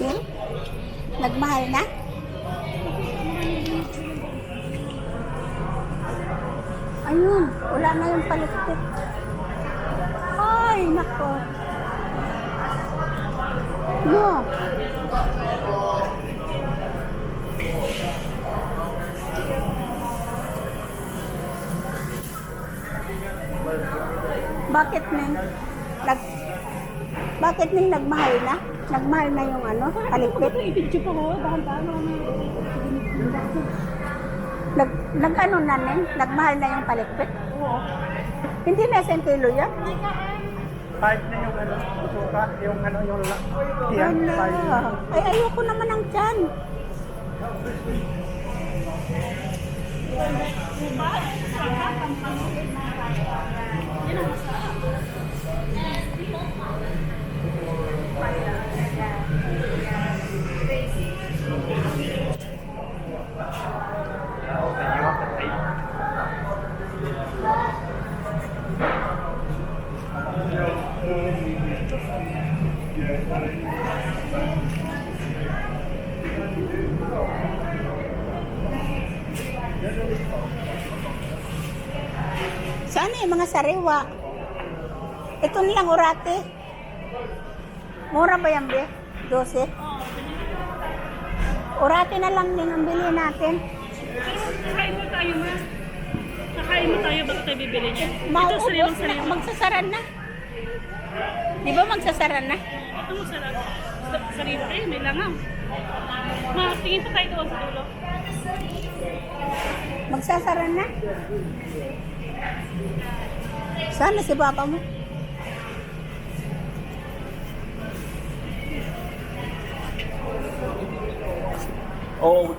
Hmm? Nagmahal na? Ayun, wala na yung palikpik. Ay, nako. No. Bakit neng nag Bakit neng nagmahal na? Nagmahal na yung ano, palikpik? I-video pa ko, dahan-dahan Nag, nag ano na neng? Nagmahal na yung palikpik? Oo. Hindi na isang kilo yan? Five na yung ano, suka, yung ano, yung la. Yan, five. Wala. Ay, ayoko naman ng tiyan. Sana yung mga sariwa. Ito nilang orate. Mura ba yan, Be? 12? Orate na lang din ang bili natin. Kakain mo tayo, ma. Kakain mo tayo bago tayo bibili niya. Ito Mauubos sariwang na. sariwa. Magsasaran na. Di ba magsasaran na? Ito mo sarap. Sa- Sariwa. Eh, may langaw. Ma, tingin pa tayo doon sa dulo. Magsasaran na. Sana si papa mo. Oh,